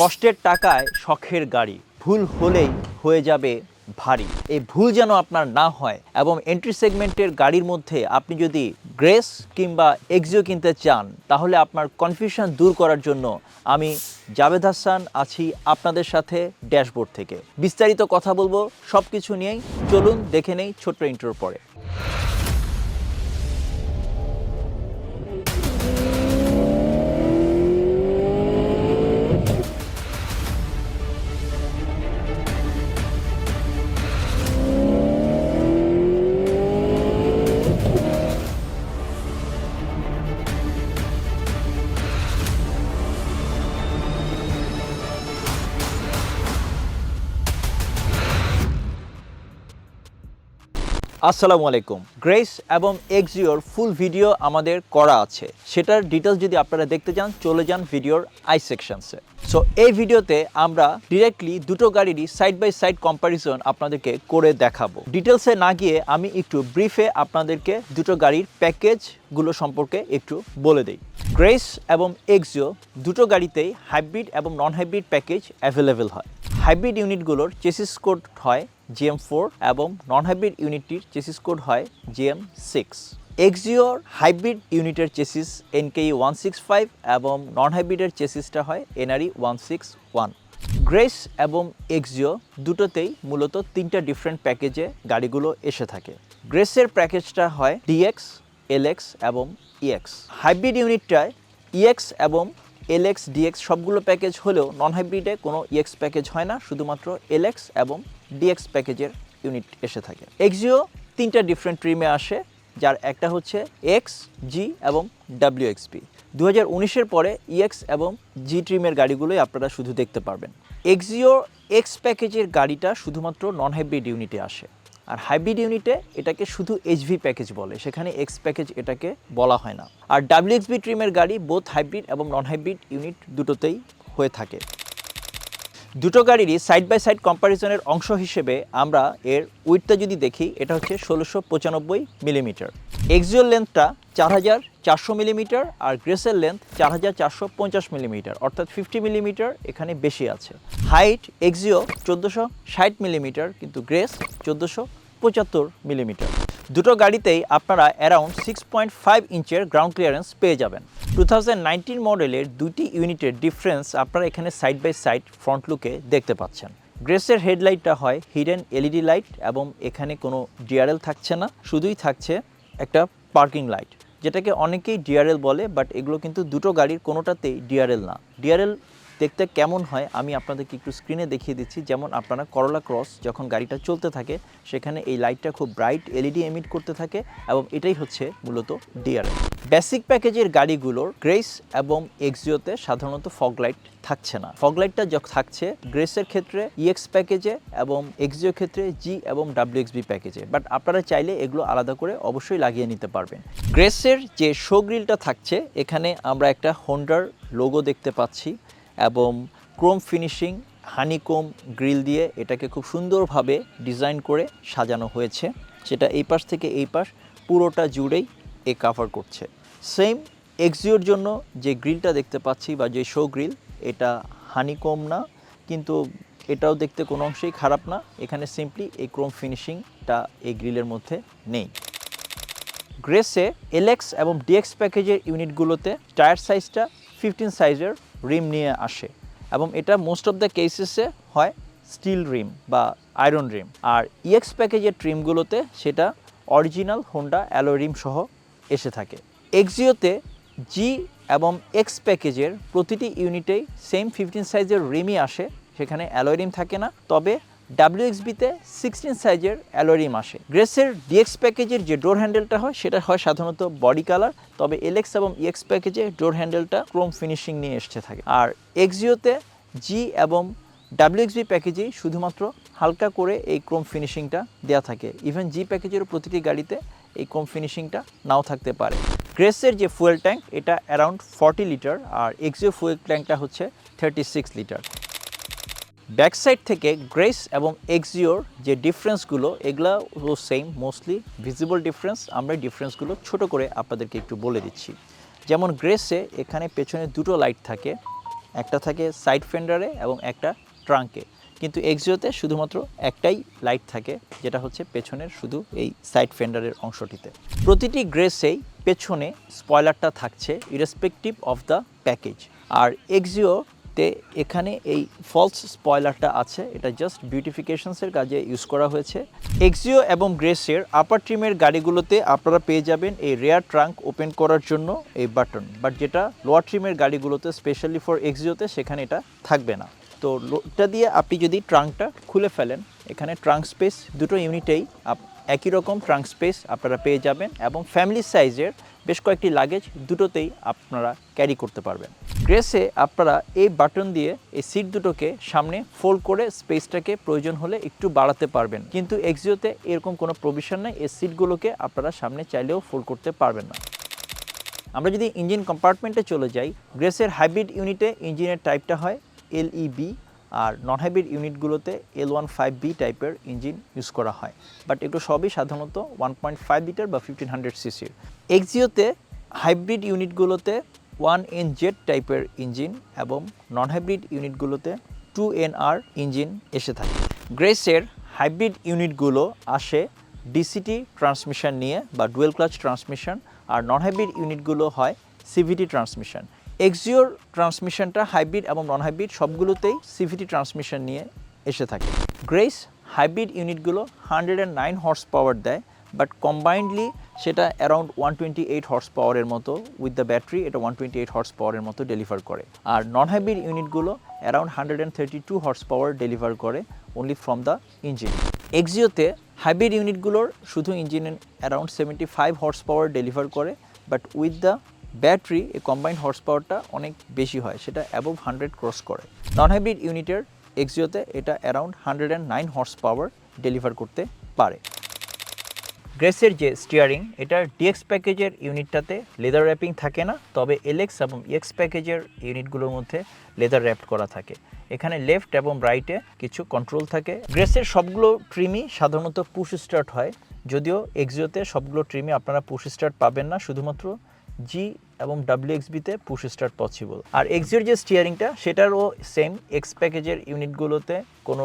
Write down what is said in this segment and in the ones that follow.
কষ্টের টাকায় শখের গাড়ি। ভুল হলেই হয়ে যাবে ভারী। এই ভুল যেন আপনার না হয় এবং এন্ট্রি সেগমেন্টের গাড়ির মধ্যে আপনি যদি গ্রেস কিংবা এক্সিও কিনতে চান, তাহলে আপনার কনফিউশন দূর করার জন্য আমি জাভেদ হাসান আছি আপনাদের সাথে ড্যাশবোর্ড থেকে। বিস্তারিত কথা বলব সব কিছু নিয়েই। চলুন দেখে নেই ছোট্ট ইন্টার পরে। আসসালামু আলাইকুম। গ্রেস এবং এক্সিওর ফুল ভিডিও আমাদের করা আছে। সেটার ডিটেলস যদি আপনারা দেখতে চান, চলে যান ভিডিওর আই সেকশনসে সো এই ভিডিওতে আমরা ডিরেক্টলি দুটো গাড়িরই সাইড বাই সাইড কম্প্যারিজন আপনাদেরকে করে দেখাবো। ডিটেলসে না গিয়ে আমি একটু ব্রিফে আপনাদেরকে দুটো গাড়ির প্যাকেজগুলো সম্পর্কে একটু বলে দিই। গ্রেস এবং এক্সিও দুটো গাড়িতেই হাইব্রিড এবং নন হাইব্রিড প্যাকেজ অ্যাভেলেবেল হয়। হাইব্রিড ইউনিটগুলোর চেসিস কোড হয় জিএম ফোর এবং নন হাইব্রিড ইউনিটটির চেসিস কোড হয় জিএম সিক্স। এক্সিওর হাইব্রিড ইউনিটের chassis NKE one six five এবং নন হাইব্রিডের চেসিসটা হয় NRE one six one. Grace এবং এক্সিও দুটোতেই মূলত তিনটা ডিফারেন্ট প্যাকেজে গাড়িগুলো এসে থাকে। গ্রেসের প্যাকেজটা হয় ডিএক্স এলএক্স এবং ইএক্স হাইব্রিড ইউনিটটায় ইএক্স এবং এলএক্স ডিএক্স সবগুলো প্যাকেজ হলেও নন হাইব্রিডে কোনো ইএক্স প্যাকেজ হয় না, শুধুমাত্র এলএক্স এবং ডিএক্স প্যাকেজের ইউনিট এসে থাকে। এক্সিও তিনটা ডিফারেন্ট ট্রিমে আসে, যার একটা হচ্ছে এক্স জি এবং ডাব্লিউ এক্সপি দু হাজার উনিশের পরে ইএক্স এবং জি ট্রিমের গাড়িগুলোই আপনারা শুধু দেখতে পারবেন। এক্সিও এক্স প্যাকেজের গাড়িটা শুধুমাত্র নন হাইব্রিড ইউনিটে আসে। আর হাইব্রিড ইউনিটে এটাকে শুধু এইচভি প্যাকেজ বলে, সেখানে এক্স প্যাকেজ এটাকে বলা হয় না। আর ডাব্লিউএক্সবি ট্রিমের গাড়ি বোথ হাইব্রিড এবং নন হাইব্রিড ইউনিট দুটোতেই হয়ে থাকে। দুটো গাড়িরই সাইড বাই সাইড কম্প্যারিজনের অংশ হিসেবে আমরা এর উইথটা যদি দেখি, এটা হচ্ছে ষোলোশো পঁচানব্বই মিলিমিটার এক্সিওর লেন্থটা চার হাজার চারশো মিলিমিটার আর গ্রেসের লেন্থ চার হাজার চারশো পঞ্চাশ মিলিমিটার অর্থাৎ ফিফটি মিলিমিটার এখানে বেশি আছে। হাইট এক্সিও চোদ্দোশো ষাট মিলিমিটার কিন্তু গ্রেস চোদ্দোশো পঁচাত্তর মিলিমিটার দুটো গাড়িতেই আপনারা অ্যারাউন্ড সিক্স পয়েন্ট ফাইভ ইঞ্চের গ্রাউন্ড ক্লিয়ারেন্স পেয়ে যাবেন। টু থাউজেন্ড নাইনটিন মডেলের দুটি ইউনিটের ডিফারেন্স আপনারা এখানে সাইড বাই সাইড ফ্রন্ট লুকে দেখতে পাচ্ছেন। গ্রেসের হেডলাইটটা হয় হিডেন এলইডি লাইট এবং এখানে কোনো ডিআরএল থাকছে না, শুধুই থাকছে একটা পার্কিং লাইট যেটাকে অনেকেই ডিআরএল বলে বাট এগুলো কিন্তু দুটো গাড়ির কোনোটাতেই ডিআরএল না। ডিআরএল দেখতে কেমন হয় আমি আপনাদেরকে একটু স্ক্রিনে দেখিয়ে দিচ্ছি। যেমন আপনারা করলা ক্রস যখন গাড়িটা চলতে থাকে, সেখানে এই লাইটটা খুব ব্রাইট এলইডি এমিট করতে থাকে এবং এটাই হচ্ছে মূলত ডিআরএল বেসিক প্যাকেজের গাড়িগুলোর গ্রেস এবং এক্সিওতে সাধারণত ফগ লাইট থাকছে না। ফগ লাইটটা যখন থাকছে গ্রেসের ক্ষেত্রে ইএক্স প্যাকেজে এবং এক্সিও ক্ষেত্রে জি এবং ডাব্লিউ ডাব্লিউএক্সবি প্যাকেজে বাট আপনারা চাইলে এগুলো আলাদা করে অবশ্যই লাগিয়ে নিতে পারবেন। গ্রেসের যে শো গ্রিলটা থাকছে, এখানে আমরা একটা হোন্ডার লোগো দেখতে পাচ্ছি। এবং ক্রোম ফিনিশিং, হানিকোম, গ্রিল দিয়ে এটাকে খুব সুন্দরভাবে ডিজাইন করে সাজানো হয়েছে। সেটা এই পাশ থেকে এই পাশ পুরোটা জুড়েই এ কাভার করছে। সেম এক্সিওর জন্য যে গ্রিলটা দেখতে পাচ্ছি বা যে শো গ্রিল, এটা হানিকোম না, কিন্তু এটাও দেখতে কোনো অংশেই খারাপ না। এখানে সিম্পলি এই ক্রোম ফিনিশিংটা এই গ্রিলের মধ্যে নেই। গ্রেসে এলএক্স এবং ডিএক্স প্যাকেজের ইউনিটগুলোতে টায়ার সাইজটা ফিফটিন সাইজের রিম নিয়ে আসে। এবং এটা মোস্ট অফ দ্য কেসেসে হয় স্টিল রিম বা আয়রন রিম আর ইএক্স প্যাকেজের ট্রিমগুলোতে সেটা অরিজিনাল হোন্ডা অ্যালো রিম সহ এসে থাকে। এক্সিওতে জি এবং এক্স প্যাকেজের প্রতিটি ইউনিটেই সেম ফিফটিন সাইজের রিমই আসে। সেখানে অ্যালোয় রিম থাকে না। তবে ডাব্লিউএক্সবিতে সিক্সটিন সাইজের অ্যালোরিম আসে। গ্রেসের ডিএক্স প্যাকেজের যে ডোর হ্যান্ডেলটা হয়, সেটা হয় সাধারণত বডি কালার তবে এলএক্স এবং ইএক্স প্যাকেজে ডোর হ্যান্ডেলটা ক্রোম ফিনিশিং নিয়ে এসছে থাকে। আর এক্সিওতে জি এবং ডাব্লিউএক্সবি প্যাকেজেই শুধুমাত্র হালকা করে এই ক্রোম ফিনিশিংটা দেওয়া থাকে। ইভেন জি প্যাকেজের প্রতিটি গাড়িতে এই ক্রোম ফিনিশিংটা নাও থাকতে পারে। গ্রেসের যে ফুয়েল ট্যাঙ্ক এটা অ্যারাউন্ড ফর্টি লিটার আর এক্সিও ফুয়েল ট্যাঙ্কটা হচ্ছে thirty six litre back side থেকে গ্রেস এবং এক্সিওর যে ডিফারেন্সগুলো, এগুলো সেম মোস্টলি ভিজিবল ডিফারেন্স আমরা ডিফারেন্সগুলো ছোট করে আপনাদেরকে একটু বলে দিচ্ছি। যেমন গ্রেসে এখানে পেছনে দুটো লাইট থাকে, একটা থাকে সাইড ফেন্ডারে এবং একটা ট্রাঙ্কে কিন্তু এক্সিওতে শুধুমাত্র একটাই লাইট থাকে, যেটা হচ্ছে পেছনের শুধু এই সাইড ফেন্ডারের অংশটিতে। প্রতিটি গ্রেসেই পেছনে স্পয়লারটা থাকছে ইরেসপেক্টিভ অফ দ্য প্যাকেজ আর এক্সিওতে এখানে এই ফলস স্পয়লারটা আছে। এটা জাস্ট বিউটিফিকেশনসের কাজে ইউজ করা হয়েছে। এক্সিও এবং গ্রেসের আপার ট্রিমের গাড়িগুলোতে আপনারা পেয়ে যাবেন এই রেয়ার ট্রাঙ্ক ওপেন করার জন্য এই বাটন বাট যেটা লোয়ার ট্রিমের গাড়িগুলোতে স্পেশালি ফর এক্সিওতে সেখানে এটা থাকবে না। তো লোডটা দিয়ে আপনি যদি ট্রাঙ্কটা খুলে ফেলেন, এখানে ট্রাঙ্ক স্পেস দুটো ইউনিটেই একই রকম ট্রাঙ্ক স্পেস আপনারা পেয়ে যাবেন এবং ফ্যামিলি সাইজের বেশ কয়েকটি লাগেজ দুটোতেই আপনারা ক্যারি করতে পারবেন। গ্রেসে আপনারা এই বাটন দিয়ে এই সিট দুটোকে সামনে ফোল্ড করে স্পেসটাকে প্রয়োজন হলে একটু বাড়াতে পারবেন। কিন্তু এক্সিওতে এরকম কোনো প্রভিশন নেই, এই সিটগুলোকে আপনারা সামনে চাইলেও ফোল্ড করতে পারবেন না। আমরা যদি ইঞ্জিন কম্পার্টমেন্টে চলে যাই, গ্রেসের হাইব্রিড ইউনিটে ইঞ্জিনের টাইপটা হয় এলইবি আর নন হাইব্রিড ইউনিটগুলোতে এল ওয়ান ফাইভ বি টাইপের ইঞ্জিন ইউজ করা হয়। বাট এগুলো সবই সাধারণত ওয়ান পয়েন্ট ফাইভ লিটার বা ফিফটিন হান্ড্রেড সিসির। এক্সিওতে হাইব্রিড ইউনিটগুলোতে ওয়ান এন জেড টাইপের ইঞ্জিন এবং নন হাইব্রিড ইউনিটগুলোতে টু এন আর ইঞ্জিন এসে থাকে। গ্রেসের হাইব্রিড ইউনিটগুলো আসে ডিসিটি ট্রান্সমিশন নিয়ে বা ডুয়েল ক্লাচ ট্রান্সমিশন আর নন হাইব্রিড ইউনিটগুলো হয় সিভিটি ট্রান্সমিশন এক্সিওর ট্রান্সমিশনটা হাইব্রিড এবং নন হাইব্রিড সবগুলোতেই সিভিটি ট্রান্সমিশন নিয়ে এসে থাকে। Grace hybrid ইউনিটগুলো hundred and nine horse power দেয় বাট কম্বাইন্ডলি সেটা around one twenty eight horse পাওয়ারের মতো উইথ দ্য ব্যাটারি এটা ওয়ান টোয়েন্টি এইট হর্স পাওয়ারের মতো ডেলিভার করে। আর non hybrid ইউনিটগুলো around hundred and thirty two horse power deliver করে অনলি ফ্রম দ্য ইঞ্জিন এক্সিওতে হাইব্রিড ইউনিটগুলোর শুধু engine around seventy five horse power deliver করে বাট উইথ দ্য ব্যাটারি এই কম্বাইন্ড হর্স পাওয়ারটা অনেক বেশি হয়, সেটা অ্যাবভ হান্ড্রেড ক্রস করে। নন হাইব্রিড ইউনিটের এক্সিওতে এটা around hundred and nine horse power deliver করতে পারে। গ্রেসের যে স্টিয়ারিং এটার ডিএক্স প্যাকেজের ইউনিটটাতে লেদার র্যাপিং থাকে না, তবে এলএক্স এবং ইএক্স প্যাকেজের ইউনিটগুলোর মধ্যে লেদার র্যাপ করা থাকে। এখানে লেফট এবং রাইটে কিছু কন্ট্রোল থাকে। গ্রেসের সবগুলো ট্রিমই সাধারণত পুশ স্টার্ট হয়, যদিও এক্সিওতে সবগুলো ট্রিমে আপনারা পুশ স্টার্ট পাবেন না, শুধুমাত্র জি এবং ডাব্লিউএক্সবিতে পুশ স্টার্ট পসিবল আর এক্সিওর যে স্টিয়ারিংটা সেটারও সেম এক্স প্যাকেজের ইউনিটগুলোতে কোনো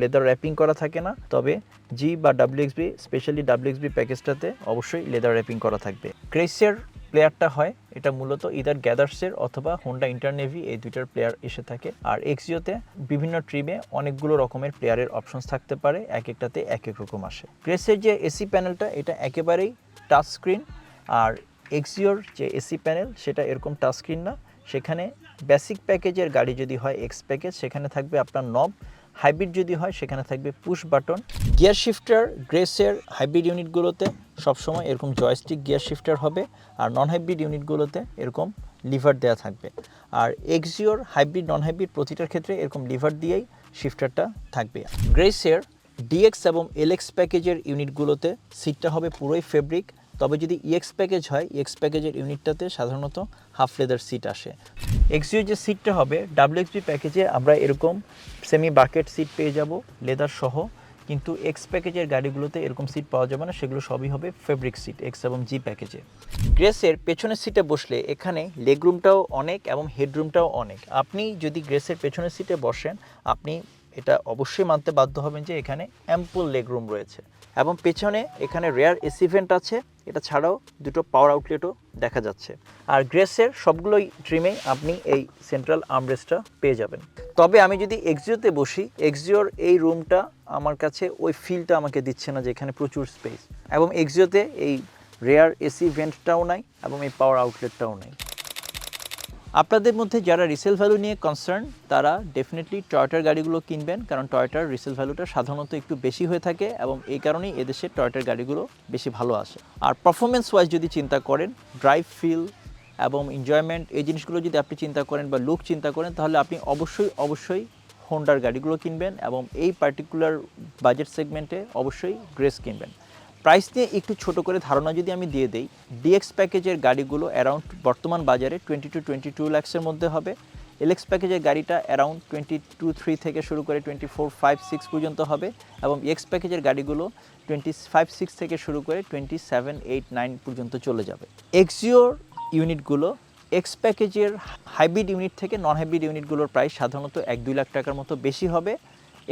লেদার র্যাপিং করা থাকে না, তবে জি বা ডাব্লিউএক্সবি স্পেশালি ডাব্লিউএক্সবি প্যাকেজটাতে অবশ্যই লেদার র্যাপিং করা থাকবে। ক্রেসের প্লেয়ারটা হয়, এটা মূলত ইদার গ্যাদার্সের অথবা হোন্ডা ইন্টারনেভি এই দুইটার প্লেয়ার এসে থাকে। আর এক্সিওতে বিভিন্ন ট্রিমে অনেকগুলো রকমের প্লেয়ারের অপশনস থাকতে পারে, এক একটাতে এক এক রকম আসে। ক্রেসের যে এসি প্যানেলটা, এটা একেবারেই টাচ স্ক্রিন, আর এক্সিওর যে এসি প্যানেল, সেটা এরকম টাচ স্ক্রিন না। সেখানে বেসিক প্যাকেজের গাড়ি যদি হয় এক্স প্যাকেজ, সেখানে থাকবে আপনার নব হাইব্রিড যদি হয়, সেখানে থাকবে পুশ বাটন গিয়ার শিফটার গ্রেসের হাইব্রিড ইউনিটগুলোতে সবসময় এরকম জয়স্টিক গিয়ার শিফটার হবে আর নন হাইব্রিড ইউনিটগুলোতে এরকম লিভার দেওয়া থাকবে। আর এক্সিওর হাইব্রিড নন হাইব্রিড প্রতিটার ক্ষেত্রে এরকম লিভার দিয়েই শিফটারটা থাকবে। গ্রেসের ডিএক্স এবং এলএক্স প্যাকেজের ইউনিটগুলোতে সিটটা হবে পুরোই ফেব্রিক তবে যদি ইএক্স প্যাকেজ হয় ইএক্স প্যাকেজের ইউনিটটাতে সাধারণত হাফ লেদার সিট আসে। এক্সিও যে সিটটা হবে ডাব্লিউএক্সবি প্যাকেজে আমরা এরকম সেমি বাকেট সিট পেয়ে যাব লেদার সহ। কিন্তু এক্স প্যাকেজের গাড়িগুলোতে এরকম সিট পাওয়া যাবে না, সেগুলো সবই হবে ফেব্রিক সিট এক্স এবং জি প্যাকেজে গ্রেসের পেছনের সিটে বসলে এখানে লেগরুমটাও অনেক এবং হেডরুমটাও অনেক। আপনি যদি গ্রেসের পেছনের সিটে বসেন, আপনি এটা অবশ্যই মানতে বাধ্য হবেন যে এখানে অ্যাম্পল লেগরুম রয়েছে। এবং পেছনে এখানে রেয়ার এসি ভেন্ট আছে এটা ছাড়াও দুটো পাওয়ার আউটলেটও দেখা যাচ্ছে। আর গ্রেসের সবগুলোই ট্রিমে আপনি এই সেন্ট্রাল আমরেস্টটা পেয়ে যাবেন। তবে আমি যদি এক্সজিওতে বসি এক্সজিওর এই রুমটা আমার কাছে ওই ফিলটা আমাকে দিচ্ছে না যে এখানে প্রচুর স্পেস এবং এক্সজিওতে এই রেয়ার এসি ভেন্টটাও নাই এবং এই পাওয়ার আউটলেটটাও নাই। আপনাদের মধ্যে যারা রিসেল ভ্যালু নিয়ে কনসার্ন তারা ডেফিনেটলি টয়টার গাড়িগুলো কিনবেন, কারণ টয়টার রিসেল ভ্যালুটা সাধারণত একটু বেশি হয়ে থাকে এবং এই কারণেই এদেশে টয়টার গাড়িগুলো বেশি ভালো আসে। আর পারফরমেন্স ওয়াইজ যদি চিন্তা করেন ড্রাইভ ফিল এবং এনজয়মেন্ট এই জিনিসগুলো যদি আপনি চিন্তা করেন বা লুক চিন্তা করেন, তাহলে আপনি অবশ্যই অবশ্যই হোন্ডার গাড়িগুলো কিনবেন এবং এই পার্টিকুলার বাজেট সেগমেন্টে অবশ্যই গ্রেস কিনবেন। প্রাইস নিয়ে একটু ছোট করে ধারণা যদি আমি দিয়ে দেই ডিএক্স প্যাকেজের গাড়িগুলো অ্যারাউন্ড বর্তমান বাজারে টোয়েন্টি টু টোয়েন্টি টু ল্যাক্সের মধ্যে হবে। এলএক্স প্যাকেজের গাড়িটা অ্যারাউন্ড টোয়েন্টি টু থ্রি থেকে শুরু করে টোয়েন্টি ফোর ফাইভ সিক্স পর্যন্ত হবে এবং এক্স প্যাকেজের গাড়িগুলো টোয়েন্টি ফাইভ সিক্স থেকে শুরু করে টোয়েন্টি সেভেন এইট নাইন পর্যন্ত চলে যাবে। এক্সিওর ইউনিটগুলো এক্স প্যাকেজের হাইব্রিড ইউনিট থেকে নন হাইব্রিড ইউনিটগুলোর প্রাইস সাধারণত এক, দুই লাখ টাকার মতো বেশি হবে।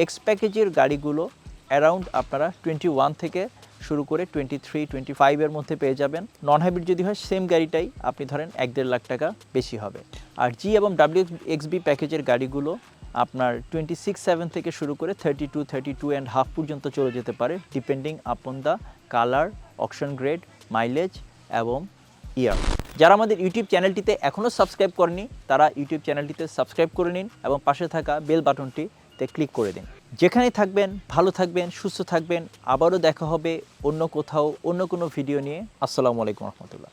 এক্স প্যাকেজের গাড়িগুলো অ্যারাউন্ড আপনারা টোয়েন্টি ওয়ান থেকে শুরু করে টোয়েন্টি থ্রি টোয়েন্টি ফাইভের মধ্যে পেয়ে যাবেন। নন হাইব্রিড যদি হয় সেম গাড়িটাই আপনি ধরেন এক দেড় লাখ টাকা বেশি হবে। আর জি এবং ডাব্লিউ এক্সবি প্যাকেজের গাড়িগুলো আপনার টোয়েন্টি সিক্স সেভেন থেকে শুরু করে thirty two thirty two and half পর্যন্ত চলে যেতে পারে depending upon the colour option grade mileage এবং ইয়ার যারা আমাদের ইউটিউব চ্যানেলটিতে এখনও সাবস্ক্রাইব করেনি, তারা ইউটিউব চ্যানেলটিতে সাবস্ক্রাইব করে নিন এবং পাশে থাকা বেল বাটনটিতে ক্লিক করে দিন। যেখানেই থাকবেন, ভালো থাকবেন, সুস্থ থাকবেন, আবারও দেখা হবে অন্য কোথাও, অন্য কোনো ভিডিও নিয়ে। আসসালামু আলাইকুম রহমতুল্লাহ।